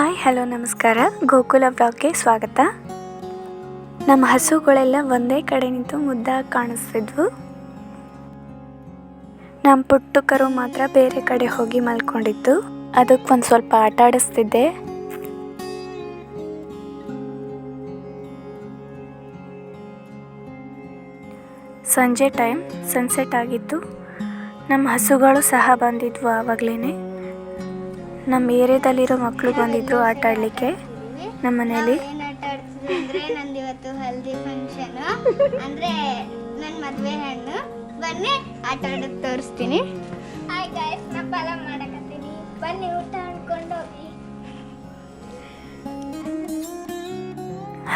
Hi, hello, ನಮಸ್ಕಾರ. ಗೋಕುಲ ಬ್ಲಾಗ್ಗೆ ಸ್ವಾಗತ. ನಮ್ಮ ಹಸುಗಳೆಲ್ಲ ಒಂದೇ ಕಡೆ ನಿಂತು ಮುದ್ದಾಗಿ ಕಾಣಿಸ್ತಿದ್ವು. ನಮ್ಮ ಪುಟ್ಟು ಕರು ಮಾತ್ರ ಬೇರೆ ಕಡೆ ಹೋಗಿ ಮಲ್ಕೊಂಡಿತ್ತು ಅದಕ್ಕೆ ಒಂದು ಸ್ವಲ್ಪ ಆಟ ಆಡಿಸ್ತಿದ್ದೆ. ಸಂಜೆ ಟೈಮ್ ಸನ್ಸೆಟ್ ಆಗಿತ್ತು. ನಮ್ಮ ಹಸುಗಳು ಸಹ ಬಂದಿದ್ವು ಆವಾಗಲೇ ನಮ್ಮ ಏರಿಯಾದಲ್ಲಿರೋ ಮಕ್ಕಳು ಬಂದಿದ್ರು ಆಟ ಆಡಲಿಕ್ಕೆ ನಮ್ಮ ಮನೇಲಿ. ಆಟ ಆಡ್ತಿದ್ವಿ ಅಂದ್ರೆ ನಂದು ಇವತ್ತು ಹಲ್ದಿ ಫಂಕ್ಷನ್ ಅಂದ್ರೆ ನನ್ನ ಮದುವೆ ಹಣ್ಣು. ಬನ್ನಿ ಆಟ ಆಡೋದ್ ತೋರಿಸ್ತೀನಿ. ಹಾಯ್ ಗಾಯ್ಸ್ ನಾ ಪಲಾವ್ ಮಾಡಕತ್ತೀನಿ. ಬನ್ನಿ ಊಟ ಅನ್ಕೊಂಡು ಹೋಗಿ.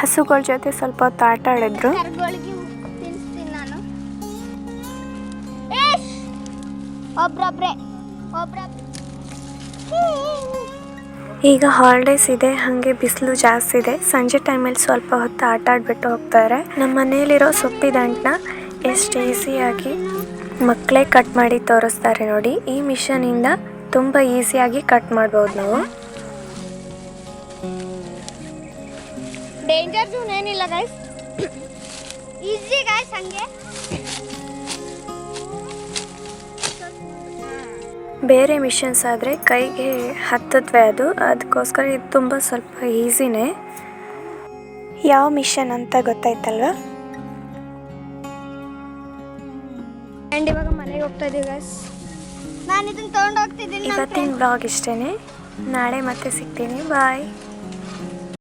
ಹಸುಗಳ ಜೊತೆ ಸ್ವಲ್ಪ ಹೊತ್ತು ಆಟ ಆಡಿದ್ರು. ಕರ್ಗಳಿಗೆ ತಿನ್ಸ್ತೀನಿ ನಾನು! ಒಬ್ರೊಬ್ರೆ ಒಬ್ರೊಬ್ರೆ. ಈಗ ಹಾಲಿಡೇಸ್ ಇದೆ, ಹಾಗೆ ಬಿಸಿಲು ಜಾಸ್ತಿ ಇದೆ. ಸಂಜೆ ಟೈಮಲ್ಲಿ ಸ್ವಲ್ಪ ಹೊತ್ತು ಆಟ ಆಡ್ಬಿಟ್ಟು ಹೋಗ್ತಾರೆ. ನಮ್ಮ ಮನೆಯಲ್ಲಿರೋ ಸೊಪ್ಪಿದಂಟನ್ನ ಎಷ್ಟು ಈಸಿಯಾಗಿ ಮಕ್ಕಳೇ ಕಟ್ ಮಾಡಿ ತೋರಿಸ್ತಾರೆ ನೋಡಿ. ಈ ಮಿಷನಿಂದ ತುಂಬ ಈಸಿಯಾಗಿ ಕಟ್ ಮಾಡ್ಬೋದು ನಾವು. ಡೇಂಜರ್ ಜೂನ್ ಏನಿಲ್ಲ ಗೈಸ್ ಈಸಿ ಗೈಸ್ ಹಂಗೆ. ಬೇರೆ ಮಿಷನ್ಸ್ ಆದರೆ ಕೈಗೆ ಹತ್ತದ್ವೆ ಅದು. ಅದಕ್ಕೋಸ್ಕರ ಇದು ತುಂಬ ಸ್ವಲ್ಪ ಈಸಿನೇ. ಯಾವ ಮಿಷನ್ ಅಂತ ಗೊತ್ತಾಯ್ತಲ್ವ? ಆ್ಯಂಡ್ ಇವಾಗ ಮನೆಗೆ ಹೋಗ್ತಾ ಇದೀವಿ ಗೈಸ್ ನಾನು ಇದನ್ನ ತೊಗೊಂಡು ಹೋಗ್ತಿದ್ದೀನಿ ಇವತ್ತಿನ ಬ್ಲಾಗ್ ಇಷ್ಟೇ ನಾಳೆ ಮತ್ತೆ ಸಿಗ್ತೀನಿ. ಬಾಯ್